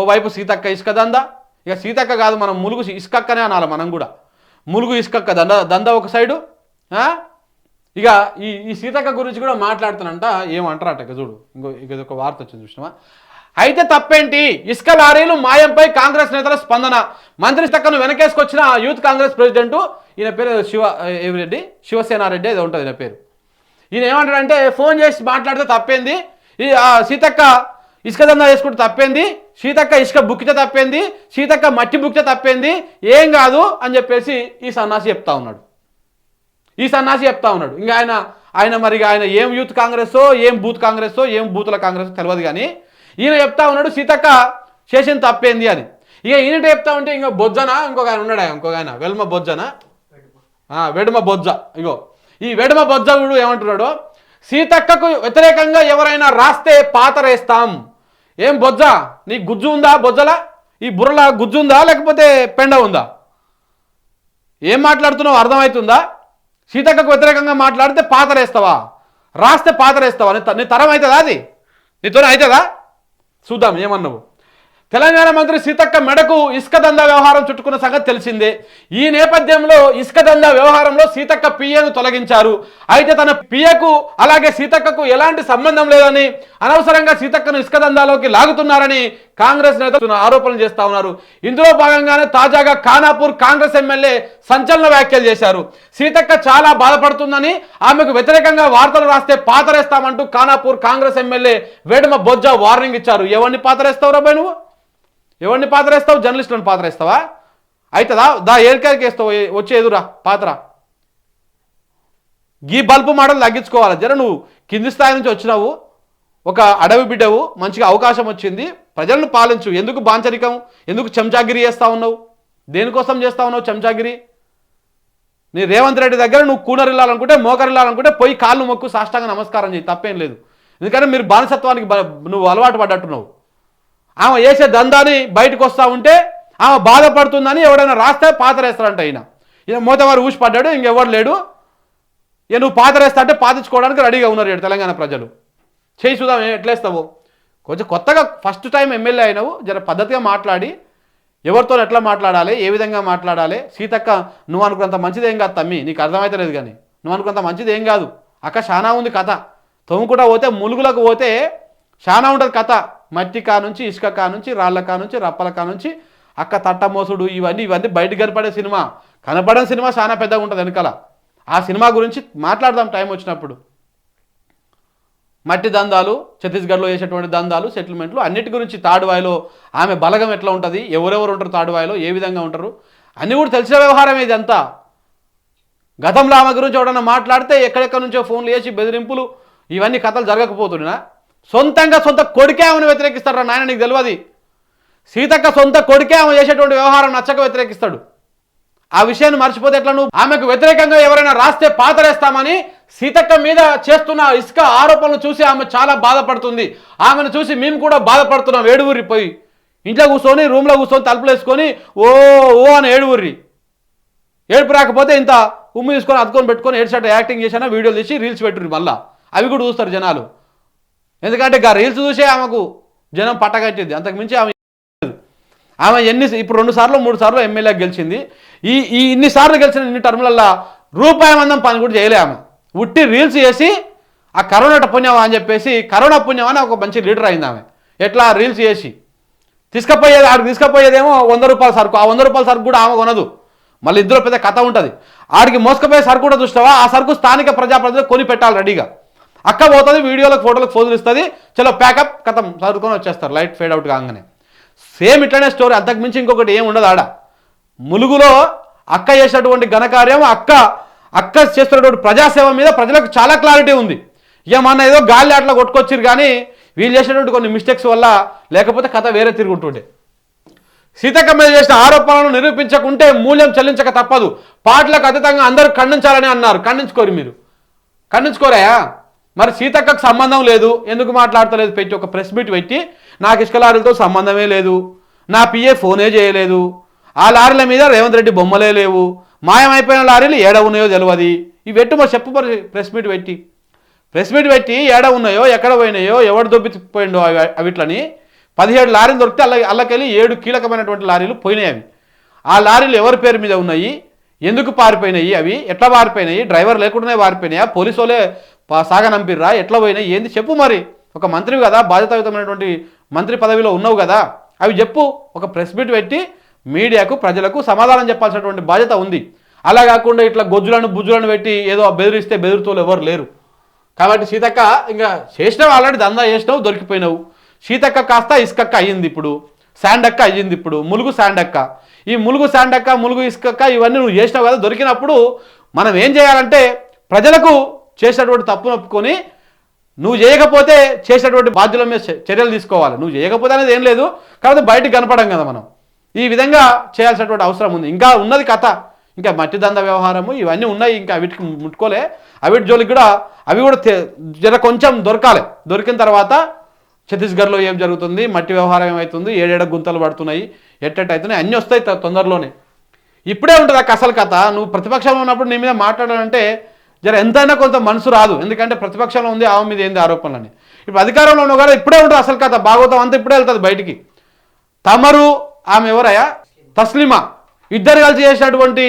ఓవైపు సీతక్క ఇసుక దంద. ఇక సీతక్క కాదు మనం ములుగు ఇసుకక్కనే అనాలి మనం కూడా. ములుగు ఇసుకక్క దంద దంద ఒక సైడు ఇక ఈ ఈ సీతక్క గురించి కూడా మాట్లాడుతానంట ఏమంటారట ఇక చూడు ఇంకో ఇక ఇది ఒక వార్త వచ్చింది చూసినావా? అయితే తప్పేంటి? ఇసుక లారీలు మాయంపై కాంగ్రెస్ నేతల స్పందన. మంత్రి సక్కను వెనకేసుకొచ్చిన యూత్ కాంగ్రెస్ ప్రెసిడెంట్ ఈయన పేరు శివ ఏమిరెడ్డి శివసేనారెడ్డి ఏదో ఉంటుంది ఈయన పేరు. ఈయన ఏమంటాడంటే ఫోన్ చేసి మాట్లాడితే తప్పేంది? ఈ సీతక్క ఇసుక దందా చేసుకుంటే తప్పేంది? సీతక్క ఇసుక బుక్కితే తప్పేంది? సీతక్క మట్టి బుక్కితే తప్పేంది? ఏం కాదు అని చెప్పేసి ఈ సన్నాసి చెప్తా ఉన్నాడు. ఈ సన్నాసి చెప్తా ఉన్నాడు. ఇంకా ఆయన ఆయన మరి ఆయన ఏం యూత్ కాంగ్రెస్ ఏం బూత్ కాంగ్రెస్సో ఏం బూతుల కాంగ్రెస్ తెలియదు కానీ ఈయన చెప్తా ఉన్నాడు సీతక్క చేసిన తప్పేంది అని. ఇక ఈయన చెప్తా ఉంటే ఇంకా బొజ్జన? ఇంకొక ఆయన ఉన్నాడు? ఇంకొక ఆయన వెల్మ బొజ్జన? ఆ, వెడుమ బొజ్జ. ఇగో ఈ వెడుమ వీడు ఏమంటున్నాడు? సీతక్కకు వ్యతిరేకంగా ఎవరైనా రాస్తే పాతరేస్తాం ఏం బొజ్జ? నీ గుజ్జు ఉందా బొజ్జలా? ఈ బుర్రల గుజ్జు ఉందా? లేకపోతే పెండ ఉందా? ఏం మాట్లాడుతున్నావు? అర్థమవుతుందా? సీతక్కకు వ్యతిరేకంగా మాట్లాడితే పాతరేస్తావా? రాస్తే పాతరేస్తావా? నీ త- నీ తరం అవుతుందా అది? నీతోనే అవుతుందా? చూద్దాం ఏమన్నావు? తెలంగాణ మంత్రి సీతక్క మెడకు ఇసుక దందా వ్యవహారం చుట్టుకున్న సంగతి తెలిసిందే. ఈ నేపథ్యంలో ఇసుక దందా వ్యవహారంలో సీతక్క పిఏను తొలగించారు. అయితే తన పిఏకు అలాగే సీతక్కకు ఎలాంటి సంబంధం లేదని అనవసరంగా సీతక్కను ఇసుక దందాలోకి లాగుతున్నారని కాంగ్రెస్ నేతలు ఆరోపణలు చేస్తా ఉన్నారు. ఇందులో భాగంగానే తాజాగా ఖానాపూర్ కాంగ్రెస్ ఎమ్మెల్యే సంచలన వ్యాఖ్యలు చేశారు. సీతక్క చాలా బాధపడుతుందని ఆమెకు వ్యతిరేకంగా వార్తలు రాస్తే పాతరేస్తామంటూ ఖానాపూర్ కాంగ్రెస్ ఎమ్మెల్యే వేడుమ బొజ్జ వార్నింగ్ ఇచ్చారు. ఎవరిని పాతరేస్తావు రాబాయ్ నువ్వు? ఎవరిని పాతరేస్తావు? జర్నలిస్టులను పాతరేస్తావా? అవుతుందా దా ఏరికాయకి వేస్తావు వచ్చేదురా ఎదురా పాత్ర? గీ బల్బు మోడల్ తగ్గించుకోవాలి. జర నువ్వు కింది స్థాయి నుంచి వచ్చినావు. ఒక అడవి బిడ్డవు మంచిగా అవకాశం వచ్చింది. ప్రజలను పాలించు. ఎందుకు బాంచరికం? ఎందుకు చెంచాగిరి చేస్తా ఉన్నావు? దేనికోసం చేస్తా ఉన్నావు చెంచాగిరి? నీ రేవంత్ రెడ్డి దగ్గర నువ్వు కూనరిల్లాలనుకుంటే మోకరిల్లాలనుకుంటే పోయి కాళ్ళు మొక్కు సాష్టాంగ నమస్కారం చేయి. తప్పేం లేదు. ఎందుకంటే మీరు బానిసత్వానికి నువ్వు అలవాటు పడ్డట్టున్నావు. ఆమె చేసే దందాని బయటకు వస్తూ ఉంటే ఆమె బాధపడుతుందని ఎవడైనా రాస్తే పాతరేస్తాడంట ఈయన. ఈయన మూతవారు ఊసిపడ్డాడు ఇంకెవరు ఇంకెవడు లేడు. ఇక నువ్వు పాతరేస్తా అంటే పాతించుకోవడానికి రెడీగా ఉన్నారు తెలంగాణ ప్రజలు. చేయి చూద్దాం ఎట్లేస్తావు కొంచెం కొత్తగా ఫస్ట్ టైం ఎమ్మెల్యే అయినావు జర పద్ధతిగా మాట్లాడి ఎవరితో ఎట్లా మాట్లాడాలి ఏ విధంగా మాట్లాడాలి సీతక్క నువ్వు అనుకున్నంత మంచిది ఏం కాదు తమ్మి నీకు అర్థమైతలేదు కానీ. నువ్వు అనుకున్నంత మంచిది ఏం కాదు. అక్క చాలా ఉంది కథ. తొమ్ముకుంటా పోతే ములుగులకు పోతే చాలా ఉంటుంది కథ. మట్టి కా నుంచి ఇసుక కా నుంచి రాళ్ళ కా నుంచి రప్పల కా నుంచి అక్క తట్టమోసుడు ఇవన్నీ ఇవన్నీ బయట కనపడే సినిమా. కనపడని సినిమా చాలా పెద్దగా ఉంటుంది వెనకాల. ఆ సినిమా గురించి మాట్లాడదాం టైం వచ్చినప్పుడు. మట్టి దందాలు ఛత్తీస్గఢ్లో చేసేటువంటి దందాలు సెటిల్మెంట్లు అన్నిటి గురించి తాడువాయిలో ఆమె బలగం ఎట్లా ఉంటుంది ఎవరెవరు ఉంటారు తాడువాయిలో ఏ విధంగా ఉంటారు అన్నీ కూడా తెలిసిన వ్యవహారం ఇది అంతా గతంలో ఆమె గురించి ఎవడన్నా మాట్లాడితే ఎక్కడెక్కడి నుంచో ఫోన్లు చేసి బెదిరింపులు ఇవన్నీ కథలు జరగకపోతున్నా సొంతంగా సొంత కొడుకే ఆమెను వ్యతిరేకిస్తారా నాయన నీకు తెలియదు సీతక్క సొంత కొడుకే ఆమె చేసేటువంటి వ్యవహారం నచ్చక వ్యతిరేకిస్తాడు. ఆ విషయాన్ని మర్చిపోతే ఎట్లా నువ్వు? ఆమెకు వ్యతిరేకంగా ఎవరైనా రాస్తే పాతరేస్తామని సీతక్క మీద చేస్తున్న ఇసుక ఆరోపణలు చూసి ఆమె చాలా బాధపడుతుంది. ఆమెను చూసి మేము కూడా బాధపడుతున్నాం ఏడుగురి పోయి. ఇంట్లో కూర్చొని రూమ్లో కూర్చొని తలుపులు వేసుకొని ఓ ఓ అని ఏడుగురి ఏడుపు రాకపోతే ఇంత ఉమ్ము తీసుకొని అతుకొని పెట్టుకొని ఏడ్చాట యాక్టింగ్ చేసినా వీడియోలు తీసి రీల్స్ పెట్టుర్రి మళ్ళీ. అవి కూడా చూస్తారు జనాలు. ఎందుకంటే ఇక రీల్స్ చూసే ఆమెకు జనం పట్టగట్టింది అంతకుమించి ఆమె ఆమె ఎన్ని ఇప్పుడు రెండు సార్లు మూడు సార్లు ఎమ్మెల్యే గెలిచింది. ఈ ఈ ఇన్ని సార్లు గెలిచిన ఇన్ని టర్ములల్లో రూపాయి మందం పని కూడా చేయలే ఆమె. ఉట్టి రీల్స్ చేసి ఆ కరోనా పుణ్యం అని చెప్పేసి కరోనా పుణ్యం అని ఒక మంచి లీడర్ అయింది ఆమె. ఎట్లా రీల్స్ చేసి. తీసుకపోయేది ఆడికి తీసుకపోయేదేమో వంద రూపాయల సరుకు. ఆ వంద రూపాయల సరుకు కూడా ఆమె కొనదు. మళ్ళీ ఇద్దరు పెద్ద కథ ఉంటుంది. ఆడికి మోసుకపోయే సరుకు కూడా చూస్తావా? ఆ సరుకు స్థానిక ప్రజాప్రతినిధులు కొని పెట్టాలి రెడీగా. అక్క పోతుంది వీడియోలకు ఫోటోలకు ఫోజులు ఇస్తుంది. చలో ప్యాకప్ కథం చదువుకొని వచ్చేస్తారు. లైట్ ఫేడ్ అవుట్ కాగానే. సేమ్ ఇట్లనే స్టోరీ అంతకు మించి ఇంకొకటి ఏం ఉండదు ఆడ. ములుగులో అక్క చేసినటువంటి ఘనకార్యం అక్క అక్క చేస్తున్నటువంటి ప్రజాసేవ మీద ప్రజలకు చాలా క్లారిటీ ఉంది. ఇక మన ఏదో గాలి అట్లా కొట్టుకొచ్చిరు కానీ వీళ్ళు చేసినటువంటి కొన్ని మిస్టేక్స్ వల్ల లేకపోతే కథ వేరే తిరుగుతుండే సీతక్క మీద చేసిన ఆరోపణలను నిరూపించకుంటే మూల్యం చెల్లించక తప్పదు. పాటలకు అతీతంగా అందరూ ఖండించాలని అన్నారు. ఖండించుకోరు మీరు. ఖండించుకోరాయా? మరి సీతక్కకు సంబంధం లేదు. ఎందుకు మాట్లాడతలేదు? పెట్టి ఒక ప్రెస్ మీట్ పెట్టి నాకు ఇసుక లారీలతో సంబంధమే లేదు. నా పిఏ ఫోనే చేయలేదు. ఆ లారీల మీద రేవంత్ రెడ్డి బొమ్మలే లేవు. మాయమైపోయిన లారీలు ఏడ ఉన్నాయో తెలియదు ఇవి పెట్టు మరి చెప్పు మరి ప్రెస్ మీట్ పెట్టి. ప్రెస్ మీట్ పెట్టి ఏడ ఉన్నాయో ఎక్కడ పోయినాయో ఎవడు దొబ్బిపోయిండో అవి అవిట్లని పదిహేడు లారీలు దొరికితే అల్ల అల్లకెళ్ళి ఏడు కీలకమైనటువంటి లారీలు పోయినాయి అవి. ఆ లారీలు ఎవరి పేరు మీద ఉన్నాయి? ఎందుకు పారిపోయినాయి అవి? ఎట్లా పారిపోయినాయి? డ్రైవర్ లేకుండానే పారిపోయినాయా? పోలీసు వాళ్ళే సాగనంపిర్రా ఎట్లా పోయినాయి ఏంది? చెప్పు మరి. ఒక మంత్రివి కదా బాధ్యతాయుతమైనటువంటి మంత్రి పదవిలో ఉన్నావు కదా. అవి చెప్పు. ఒక ప్రెస్ మీట్ పెట్టి మీడియాకు ప్రజలకు సమాధానం చెప్పాల్సినటువంటి బాధ్యత ఉంది. అలా కాకుండా ఇట్లా గొజ్జులను బుజ్జులను పెట్టి ఏదో బెదిరిస్తే బెదిరితోలు ఎవరు లేరు. కాబట్టి సీతక్క ఇంకా చేసినావు ఆల్రెడీ దందా చేసినావు దొరికిపోయినావు. సీతక్క కాస్త ఇసుకక్క అయ్యింది ఇప్పుడు. శాండక్క అయ్యింది ఇప్పుడు. ములుగు శాండక్క. ఈ ములుగు శాండక్క ములుగు ఇసుకక్క ఇవన్నీ నువ్వు చేసినావు కదా దొరికినప్పుడు మనం ఏం చేయాలంటే ప్రజలకు చేసినటువంటి తప్పును ఒప్పుకొని నువ్వు చేయకపోతే చేసినటువంటి బాధ్యుల మీద చర్యలు తీసుకోవాలి. నువ్వు చేయకపోతే అనేది ఏం లేదు. కాబట్టి బయటకు కనపడం కదా మనం. ఈ విధంగా చేయాల్సినటువంటి అవసరం ఉంది. ఇంకా ఉన్నది కథ. ఇంకా మట్టి దంద వ్యవహారము ఇవన్నీ ఉన్నాయి. ఇంకా వీటికి ముట్టుకోలే. అవిటి జోలికి కూడా అవి కూడా జర కొంచెం దొరకాలి. దొరికిన తర్వాత ఛత్తీస్గఢ్లో ఏం జరుగుతుంది? మట్టి వ్యవహారం ఏమవుతుంది ఏడేడ గుంతలు పడుతున్నాయి. ఎట్టెట్ అవుతున్నాయి? అన్నీ వస్తాయి త- తొందరలోనే. ఇప్పుడే ఉంటుంది ఆ అసలు కథ. నువ్వు ప్రతిపక్షంలో ఉన్నప్పుడు నీ మీద మాట్లాడాలంటే జర ఎంతైనా కొంత మనసు రాదు. ఎందుకంటే ప్రతిపక్షంలో ఉంది ఆమె మీద ఏంది ఆరోపణలని. ఇప్పుడు అధికారంలో ఉన్న కూడా ఇప్పుడే ఉంటుంది అసలు కథ. భాగవతం అంతా ఇప్పుడే వెళ్తుంది బయటికి. తమరు ఆమె ఎవరయ్యా? తస్లిమా. ఇద్దరు కలిసి చేసినటువంటి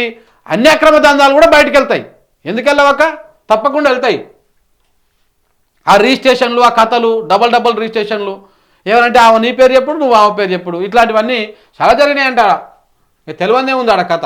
అన్యక్రమ దందాలు కూడా బయటికి వెళ్తాయి. ఎందుకు వెళ్ళవక్క? తప్పకుండా వెళ్తాయి. ఆ రిజిస్ట్రేషన్లు ఆ కథలు డబల్ డబల్ రిజిస్ట్రేషన్లు. ఏమంటే ఆమె నీ పేరు చెప్పుడు నువ్వు ఆమె పేరు చెప్పుడు. ఇట్లాంటివన్నీ చాలా జరిగినాయి అంటారా తెలివందే ఉంది ఆడ కథ.